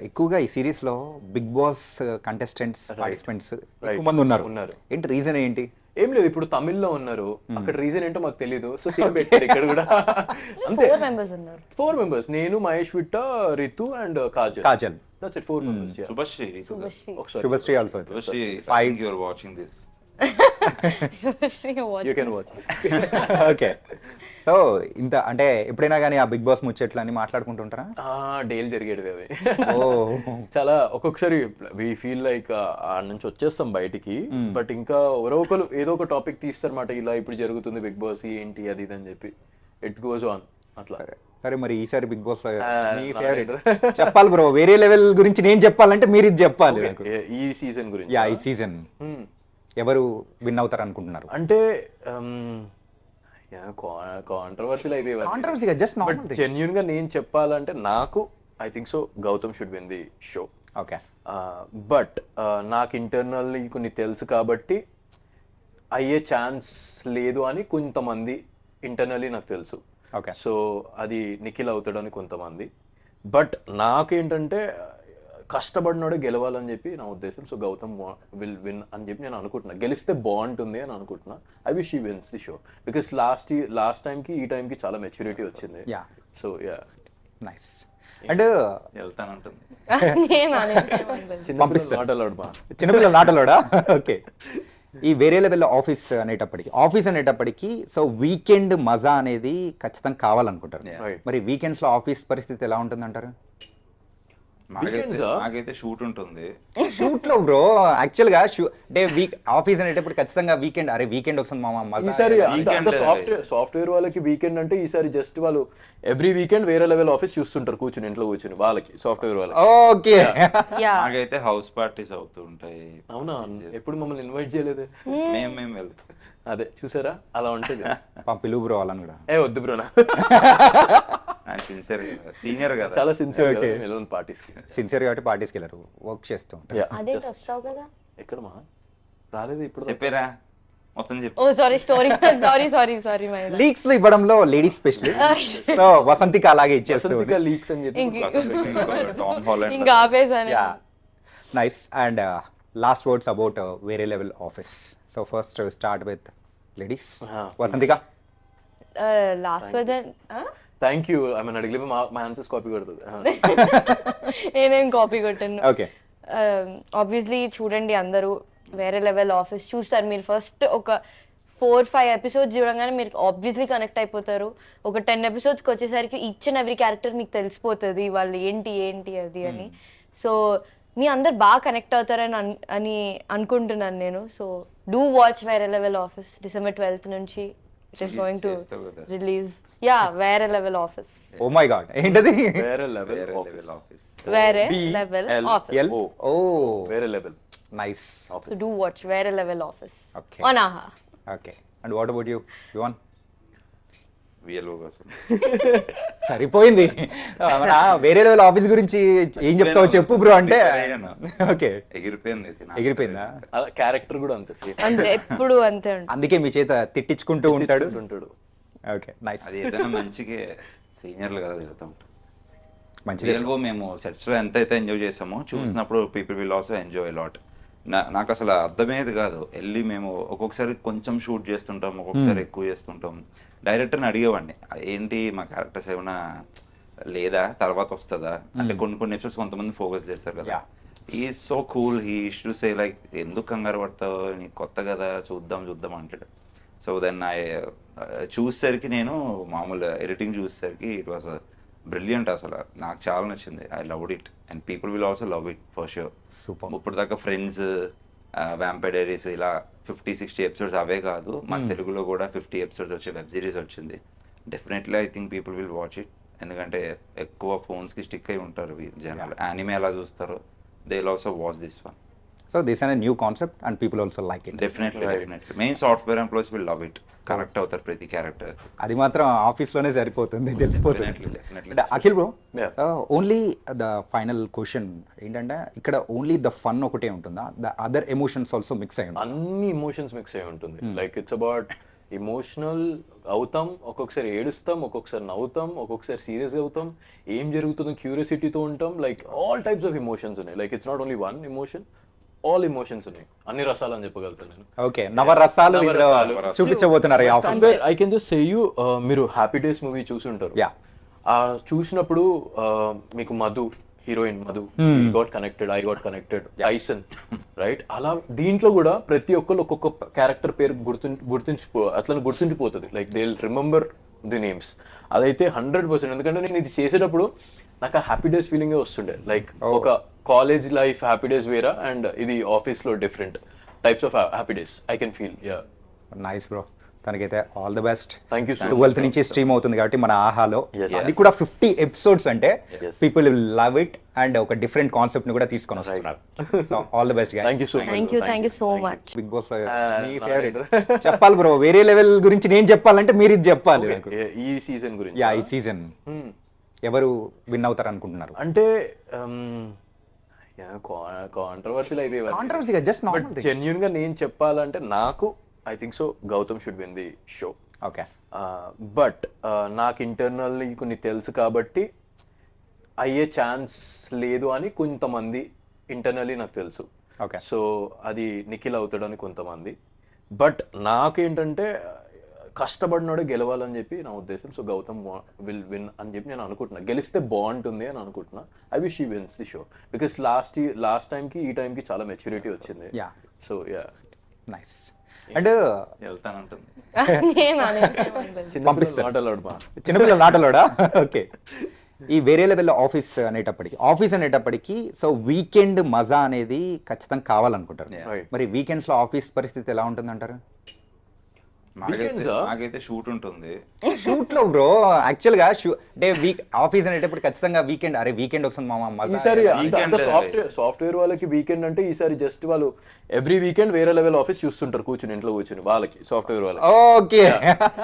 ఎక్కువగా ఈ సిరీస్లో బిగ్ బాస్ కంటెస్టెంట్స్ పార్టిసిపెంట్స్ ఎక్కువ మంది ఉన్నారు. ఉన్నారు. ఏంటి రీజన్ ఏంటి? ఏం లేదు ఇప్పుడు తమిళ్ళో ఉన్నారు. అక్కడ రీజన్ ఏంటో మాకు తెలియదు సో సేమ్ పెట్టారు ఇక్కడ కూడా. అంతే. ఫోర్ మెంబర్స్ ఉన్నారు. ఫోర్ మెంబర్స్ నేను Mahesh Vitta Ritu and Kajal. Kajal. That's it four members Shubhashri Shubhashri also Shubhashri I think your watching this you watch. Can watch okay so ఇంత అంటే ఎప్పుడైనా కానీ ఆ బిగ్ బాస్ ముచ్చట్లు అని మాట్లాడుకుంటుంటారా డేల్ జరిగేటివి అవి. ఓ. చాలా ఒక్కొక్కసారి వి ఫీల్ లైక్ ఆ నుంచి వచ్చేస్తాం బయటికి బట్ ఇంకా ఎవరో ఒకరు ఏదో ఒక టాపిక్ తీస్తారన్నమాట ఇలా ఇప్పుడు జరుగుతుంది బిగ్ బాస్ ఏంటి అది ఇది అని చెప్పి. ఇట్ గోస్ ఆన్ అట్లా. సరే. మరి ఈసారి బిగ్ బాస్ మీ ఫేవరెట్. చెప్పాలి బ్రో వేరే లెవెల్ గురించి నేను చెప్పాలంటే మీరు ఇది చెప్పాలి ఈ సీజన్ గురించి యా ఈ సీజన్ Hmm. ఎవరు విన్ అవుతారు అనుకుంటున్నారు? అంటే కాంట్రవర్సీలు అయితే కాంట్రవర్సీగా జస్ట్ నార్మల్ జెన్యున్గా నేను చెప్పాలంటే నాకు I think so Gautam should win the show okay but నాకు ఇంటర్నల్లీ కొన్ని తెలుసు కాబట్టి అయ్యే ఛాన్స్ లేదు అని కొంతమంది ఇంటర్నల్లీ నాకు తెలుసు. ఓకే సో అది నిఖిల్ అవుతాడని కొంతమంది. బట్ నాకేంటంటే కష్టపడినాడు గెలవాలని చెప్పి నా ఉద్దేశం. సో గౌతమ్ విల్ విన్ అని చెప్పి నేను అనుకుంటున్నా. గెలిస్తే బాగుంటుంది అని అనుకుంటున్నా. ఐ విష్ ఈ wins the show because last last టైంకి ఈ టైంకి చాలా మెచ్యూరిటీ వచ్చింది. Yeah so yeah nice and వెళ్తానంటుంది. చిన్నపిల్లల నాటలోడా ఓకే ఈ వేరే లెవెల్లో ఆఫీస్ అనేటప్పటికి ఆఫీస్ అనేటప్పటికి సో వీకెండ్ మజా అనేది ఖచ్చితంగా కావాలనుకుంటారు. మరి వీకెండ్స్లో ఆఫీస్ పరిస్థితి ఎలా ఉంటుంది అంటారు నాకైతే షూట్ ఉంటుంది. షూట్లో బ్రో యాక్చువల్గా అంటే వీక్ ఆఫీస్ అనేటప్పుడు ఖచ్చితంగా వీకెండ్ అరే వీకెండ్ వస్తుంది మామ ఈసారి. సాఫ్ట్వేర్ సాఫ్ట్వేర్ వాళ్ళకి వీకెండ్ అంటే ఈసారి జస్ట్ వాళ్ళు ఎవ్రీ వీకెండ్ వేరే లెవెల్ ఆఫీస్ చూస్తుంటారు కూర్చుని ఇంట్లో కూర్చుని వాళ్ళకి సాఫ్ట్వేర్ వాళ్ళకి. ఓకే. నాకైతే హౌస్ పార్టీస్ అవుతూ ఉంటాయి అవునా ఎప్పుడు మమ్మల్ని ఇన్వైట్ చేయలేదు? మేము మేము వెళ్తాం. అదే చూసారా? అలా ఉంటుంది పిలువు బ్రో వాళ్ళని కూడా. ఏ వద్దు బ్రో నాకు సిన్సియర్ సీనియర్ కదా. చాలా సిన్సియర్. వెళ్ళను పార్టీస్కి. సిన్సియర్ కాబట్టి పార్టీస్కి వెళ్ళరు వర్క్ చేస్తూ ఉంటారు. అదే వస్తావు కదా. ఎక్కడ మా? రాలేదు ఇప్పుడు. చెప్పారా మొత్తం చెప్పి. ఓ sorry story sorry sorry sorry my లీక్స్లో ఇవ్వడంలో లేడీస్ స్పెషలిస్ట్ సో వసంతికి అలాగే ఇచ్చేస్తుంది వసంతిక లీక్స్ అని చెప్పి టామ్ హాలండ్ ఇంకా ఆపేసాను yeah nice and last words about వేరే level office so first start with ladies. Vasanthika. Last then thank you I mean అడిగి మా answers copy కొడుతుంది. నేనేం కాపీ కొట్టాను. ఓకే ఆబ్వియస్లీ చూడండి అందరూ వేరే లెవెల్ ఆఫీస్ చూస్తారు. మీరు ఫస్ట్ ఒక ఫోర్ ఫైవ్ ఎపిసోడ్స్ చూడగానే మీరు ఆబ్వియస్లీ కనెక్ట్ అయిపోతారు. ఒక టెన్ ఎపిసోడ్స్కి వచ్చేసరికి ఈచ్ అండ్ ఎవ్రీ క్యారెక్టర్ మీకు తెలిసిపోతుంది. వాళ్ళు ఏంటి ఏంటి అది అని. సో మీ అందరు బాగా కనెక్ట్ అవుతారని అని అనుకుంటున్నాను నేను. సో డూ వాచ్ వేరే లెవెల్ ఆఫీస్ డిసెంబర్ ట్వెల్త్ నుంచి. ఇట్ ఈస్ గోయింగ్ టు చేస్తావు కదా. Release ya Vera Level Office oh my God ఏంటది Vera Level Vera Office Level Office Vera B Level L Office L O O Vera Level nice So do watch Vera Level Office Okay. on AHA. Okay and what about you Yuvan విఎల్ఓ కోసం సరిపోయింది. వేరే level office గురించి ఏం చెప్తావో చెప్పు bro అంటే. Okay. ఎగిరిపోయింది. ఎగిరిపోయిందా? అలా character కూడా అంతే ఎప్పుడు అంతే అందుకే మీ చేత తిట్టించుకుంటూ ఉంటాడు. ఉంటాడు. Okay nice. అది ఏదైనా మంచిగా సీనియర్లు కదా తిరుగుతూ ఉంటాం మంచిది. రియల్గా మేము సెట్స్లో ఎంత అయితే ఎంజాయ్ చేసామో చూసినప్పుడు people will also enjoy lot నాకు అసలు అర్థమయ్యేది కాదు. వెళ్ళి మేము ఒక్కొక్కసారి కొంచెం షూట్ చేస్తుంటాం ఒక్కొక్కసారి ఎక్కువ చేస్తుంటాం. డైరెక్టర్ని అడిగేవాడిని. ఏంటి మా క్యారెక్టర్స్ ఏమైనా లేదా? తర్వాత వస్తుందా? అంటే కొన్ని కొన్ని ఎపిసోడ్స్ కొంతమంది ఫోకస్ చేస్తారు కదా. ఈ so cool he to say like ఎందుకు కంగారు పడతావు? నీకు కొత్త కదా. చూద్దాం చూద్దాం అంటాడు. సో దెన్ ఐ చూసేసరికి నేను మామూలు ఎడిటింగ్ చూసేసరికి ఇట్ వాస్ బ్రిలియంట్ అసలు. నాకు చాలా నచ్చింది. I love it and people will also love it for sure Super. ఇప్పుడు దాకా ఫ్రెండ్స్ వ్యాంపైర్ డైరీస్ ఇలా ఫిఫ్టీ సిక్స్టీ ఎపిసోడ్స్ అవే కాదు. మన తెలుగులో కూడా ఫిఫ్టీ ఎపిసోడ్స్ వచ్చే వెబ్ సిరీస్ వచ్చింది. Definitely I think people will watch it ఎందుకంటే ఎక్కువ ఫోన్స్కి స్టిక్ అయి ఉంటారు జనాలు. యానిమే ఎలా చూస్తారో they will also watch this one so this an new concept and people also like it definitely definitely main software employees will love it connect అవుతారు ప్రతి character అది మాత్రం ఆఫీస్లోనే సరిపోతుంది తెలిసిపోతుంది. Definitely, definitely. అంటే Akhil bro Yeah. Only the final question ఏంటంటే ఇక్కడ ఓన్లీ ద ఫన్ ఒకటే ఉంటుందా? The other emotions also mix అయి ఉంటుంది? అన్ని ఇమోషన్స్ మిక్స్ అయి ఉంటుంది. లైక్ ఇట్స్ అబౌట్ ఎమోషనల్ అవుతాం ఒక్కొక్కసారి ఏడుస్తాం ఒక్కొక్కసారి నవ్వుతాం ఒక్కొక్కసారి సీరియస్ అవుతాం. ఏం జరుగుతుందో క్యూరియాసిటీతో ఉంటాం. Like all types of emotions ఉన్నాయి. Like it's not only one emotion all emotions ఉన్నాయి. అన్ని రసాలు అని చెప్పగలుగుతాను నేను. ఓకే నవరసాలు. చూపించబోతున్నారు can just say you uh, మీరు హ్యాపీ డేస్ మూవీ చూసి. ఆ చూసినప్పుడు uh, మీకు Madhu heroine Madhu got connected I got connected ఐసన్ right అలా దీంట్లో కూడా ప్రతి ఒక్కరు ఒక్కొక్క క్యారెక్టర్ పేరు గుర్తు గుర్తుంచిపో అట్లా గుర్తుండిపోతుంది. Like they remember the names అదైతే హండ్రెడ్ పర్సెంట్ ఎందుకంటే నేను ఇది చేసేటప్పుడు నాకు ఆ హ్యాపీ డేస్ ఫీలింగ్ వస్తుండే. లైక్ ఒక కాలేజ్ లైఫ్ హ్యాపీ డేస్ వేరా? అండ్ ఇది ఆఫీస్లో different types of Happy Days I can feel yeah nice bro తనకైతే all the best thank you twelfth నుంచి స్ట్రీమ్ అవుతుంది కాబట్టి మన ఆహాలో. అది కూడా ఫిఫ్టీ ఎపిసోడ్స్ అంటే. People will love it and ఒక డిఫరెంట్ కాన్సెప్ట్ని కూడా తీసుకొని వస్తున్నారు. So all the best thank you so thank you thank you so much Bigg Boss me favourite. చెప్పాలి బ్రో వేరే లెవెల్ గురించి నేను చెప్పాలంటే మీరు ఇది చెప్పాలి నాకు. ఈ సీజన్ గురించి యా ఈ సీజన్ Hmm. ఎవరు విన్ అవుతారు అనుకుంటున్నారు అంటే కాంట్రవర్సీలు అయితే కాంట్రవర్సీగా జస్ట్ నార్మల్ జెన్యున్గా నేను చెప్పాలంటే నాకు I think so Gautham should win the show okay but నాకు ఇంటర్నల్లీ కొన్ని తెలుసు కాబట్టి అయ్యే ఛాన్స్ లేదు అని కొంతమంది ఇంటర్నల్లీ నాకు తెలుసు. ఓకే సో అది నిఖిల్ అవుతాడని కొంతమంది. బట్ నాకేంటంటే కష్టపడినోడే గెలవాలని చెప్పి నా ఉద్దేశం. సో గౌతమ్ విల్ విన్ అని చెప్పి నేను అనుకుంటున్నా. గెలిస్తే బాగుంటుంది అని అనుకుంటున్నా. ఐ విష్ ఈ wins the show because last last టైంకి ఈ టైంకి చాలా మెచ్యూరిటీ వచ్చింది. సో యా నైస్ అండ్ వెళ్తానంటుంది. చిన్నపిల్లల నాటలోడా? ఓకే ఈ వేరే లెవెల్ ఆఫీస్ అనేటప్పటికి ఆఫీస్ అనేటప్పటికి సో వీకెండ్ మజా అనేది ఖచ్చితంగా కావాలనుకుంటారు. మరి వీకెండ్స్లో ఆఫీస్ పరిస్థితి ఎలా ఉంటుంది అంటారు నాకైతే షూట్ ఉంటుంది. షూట్లో బ్రో యాక్చువల్గా అంటే వీక్ ఆఫీస్ అనేటప్పుడు ఖచ్చితంగా వీకెండ్ అరే వీకెండ్ వస్తుంది మామ ఈసారి సాఫ్ట్వేర్ సాఫ్ట్వేర్ వాళ్ళకి వీకెండ్ అంటే ఈసారి జస్ట్ వాళ్ళు ఎవ్రీ వీకెండ్ వేరే లెవెల్ ఆఫీస్ చూస్తుంటారు కూర్చుని ఇంట్లో కూర్చుని వాళ్ళకి సాఫ్ట్వేర్ వాళ్ళకి. ఓకే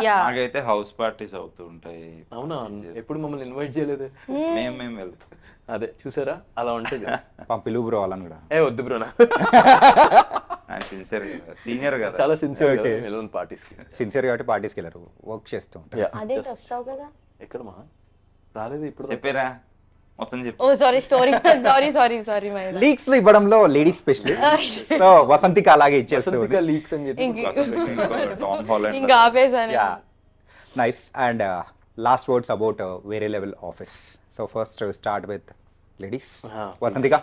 యా నాకైతే హౌస్ పార్టీస్ అవుతూ ఉంటాయి. అవునా? ఎప్పుడు మమ్మల్ని ఇన్వైట్ చేయలేదు? మేము మేము వెళ్తాం. అదే చూసారా? అలా ఉంటుంది పిలువు బ్రో వాళ్ళని కూడా. ఏ వద్దు బ్రో నా. సిన్సియర్ సీనియర్ కదా చాలా సిన్సియర్ Okay. వెళ్ళను పార్టీస్ సిన్సియర్ కాబట్టి పార్టీస్కి వెళ్ళరు. వర్క్ చేస్తూ ఉంటారు. అదే వస్తావు కదా? ఎక్కడ మా రాలేదు ఇప్పుడు. చెప్పారా. మొత్తం చెప్పు. ఓ sorry story sorry sorry sorry my లీక్స్లో ఇవ్వడంలో లేడీ స్పెషలిస్ట్ సో వసంతికి అలాగే ఇచ్చేస్తుంది వసంతిక లీక్స్ అని చెప్పి. టామ్ హాలండ్ ఇంకా ఆపేసాను yeah nice and last words about Vere Level Office so first start with ladies. Vasanthika.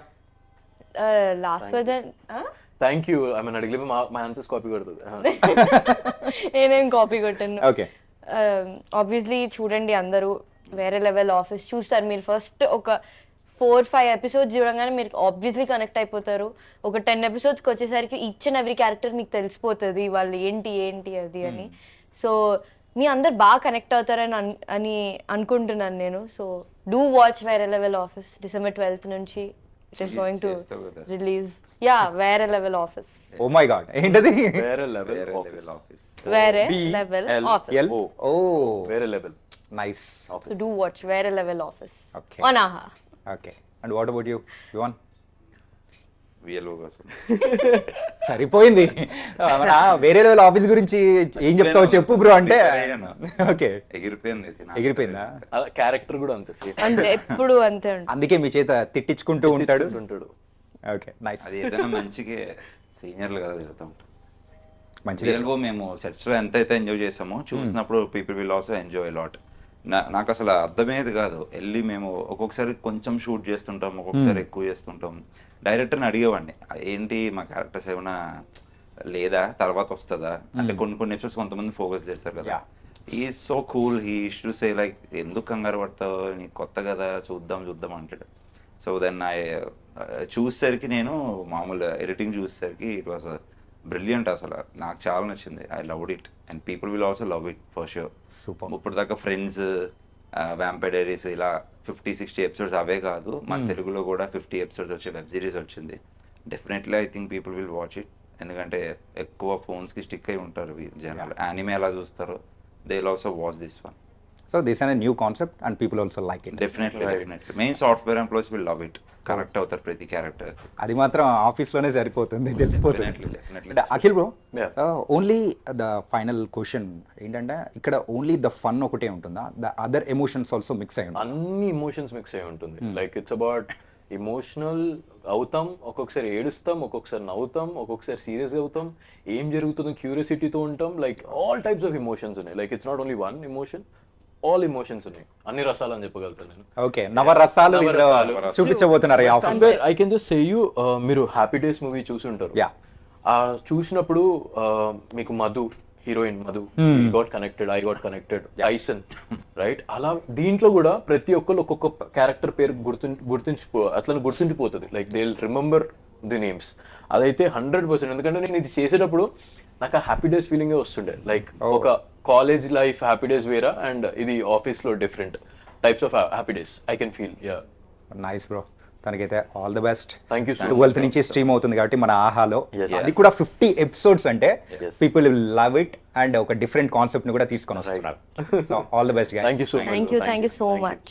Last person thank you I mean అడిగి మా మా answers copy కొడుతుంది. నేనేం కాపీ కొట్టాను. ఓకే ఆబ్వియస్లీ చూడండి అందరూ వేరే లెవెల్ ఆఫీస్ చూస్తారు. మీరు ఫస్ట్ ఒక ఫోర్ ఫైవ్ ఎపిసోడ్స్ చూడగానే మీరు ఆబ్వియస్లీ కనెక్ట్ అయిపోతారు. ఒక టెన్ ఎపిసోడ్స్కి వచ్చేసరికి ఈచ్ అండ్ ఎవ్రీ క్యారెక్టర్ మీకు తెలిసిపోతుంది. వాళ్ళు ఏంటి ఏంటి అది అని. సో మీ అందరు బాగా కనెక్ట్ అవుతారని అని అనుకుంటున్నాను నేను. So do watch Vere Level Office December twelfth నుంచి. It is going to. Release yeah Vere Level Office oh my god ఏంటది Vere Level Vere Office Level Office Vere B Level L. Office Oh. Oh Vere Level nice So do watch Very Level Office. Okay. on AHA. Okay and what about you Yuvan VLO కోసం. సరిపోయింది. వేరే level office గురించి ఏం చెప్తావు చెప్పు bro అంటే. Okay. ఎగిరిపోయింది. ఎగిరిపోయిందా? అలా క్యారెక్టర్ కూడా అంతే ఎప్పుడు అంతే అందుకే మీ చేత తిట్టించుకుంటూ ఉంటాడు. ఉంటాడు. Okay nice. అది ఏదైనా మంచిగా సీనియర్లు కదా తిరుగుతూ ఉంటాం మంచిది. రియల్గా మేము సెట్స్లో ఎంత అయితే ఎంజాయ్ చేసామో చూసినప్పుడు people will also enjoy lot నాకు అసలు అర్థమయ్యేది కాదు. వెళ్ళి మేము ఒక్కొక్కసారి కొంచెం షూట్ చేస్తుంటాం ఒక్కొక్కసారి ఎక్కువ చేస్తుంటాం. డైరెక్టర్ని అడిగేవాడిని. ఏంటి మా క్యారెక్టర్స్ ఏమైనా లేదా? తర్వాత వస్తుందా? అంటే కొన్ని కొన్ని ఎపిసోడ్స్ కొంతమంది ఫోకస్ చేస్తారు కదా. ఈ so cool he to say like ఎందుకు కంగారు పడతావు? నీకు కొత్త కదా చూద్దాం చూద్దాం అంటాడు. సో దెన్ ఐ చూసేసరికి నేను మామూలు ఎడిటింగ్ చూసేసరికి ఇట్ వాస్ బ్రిలియంట్ అసలు. నాకు చాలా నచ్చింది. I love it and people will also love it for sure Super. ఇప్పుడు దాకా ఫ్రెండ్స్ వ్యాంపైర్ డైరీస్ ఇలా ఫిఫ్టీ సిక్స్టీ ఎపిసోడ్స్ అవే కాదు. మన తెలుగులో కూడా ఫిఫ్టీ ఎపిసోడ్స్ వచ్చే వెబ్ సిరీస్ వచ్చింది. Definitely I think people will watch it ఎందుకంటే ఎక్కువ ఫోన్స్కి స్టిక్ అయి ఉంటారు. జనాలు. యానిమే ఎలా చూస్తారో they will also watch this one so this అనే new concept and people also like it definitely definitely main software employees will love it correct అవుతారు ప్రతి క్యారెక్టర్ అది మాత్రం ఆఫీస్లోనే సరిపోతుంది తెలిసిపోతుంది. Definitely, definitely. అంటే Akhil bro Yeah. Only the final question ఏంటంటే ఇక్కడ ఓన్లీ ద ఫన్ ఒకటే ఉంటుందా? The other emotions also mix అయి ఉంటుంది? అన్ని ఇమోషన్స్ మిక్స్ అయి ఉంటుంది. లైక్ ఇట్స్ అబౌట్ ఇమోషనల్ అవుతాం ఒక్కొక్కసారి ఏడుస్తాం ఒక్కొక్కసారి నవ్వుతాం ఒక్కొక్కసారి సీరియస్ అవుతాం. ఏం జరుగుతుందో క్యూరియాసిటీతో ఉంటాం. Like all types of emotions ఉన్నాయి. Like it's not only one emotion all emotions ఉన్నాయి. అన్ని రసాలు అని చెప్పగలుగుతాను నేను. ఓకే నవరసాలు. చూపించబోతున్నారు I can just say you మీరు హ్యాపీ డేస్ మూవీ చూసి ఉంటారు చూసినప్పుడు uh, మీకు Madhu heroine Madhu got connected I got connected ఐసన్ right అలా దీంట్లో కూడా ప్రతి ఒక్కరు ఒక్కొక్క క్యారెక్టర్ పేరు గుర్తు గుర్తుంచిపో అట్లా గుర్తుండిపోతుంది. Like they remember the names అదైతే హండ్రెడ్ పర్సెంట్ ఎందుకంటే నేను ఇది చేసేటప్పుడు నాకు హ్యాపీ డేస్ ఫీలింగే వస్తుండే. లైక్ ఒక కాలేజ్ లైఫ్ హ్యాపీ డేస్ వేరా అండ్ ఇది ఆఫీస్లో different types of Happy Days I can feel yeah nice bro తనకైతే all the best thank you twelfth నుంచి స్ట్రీమ్ అవుతుంది కాబట్టి మన ఆహాలో. అది కూడా ఫిఫ్టీ ఎపిసోడ్స్ అంటే. పీపుల్ లవ్ ఇట్ అండ్ ఒక డిఫరెంట్ కాన్సెప్ట్ని కూడా తీసుకొని వస్తున్నారు. So all the best thank you so much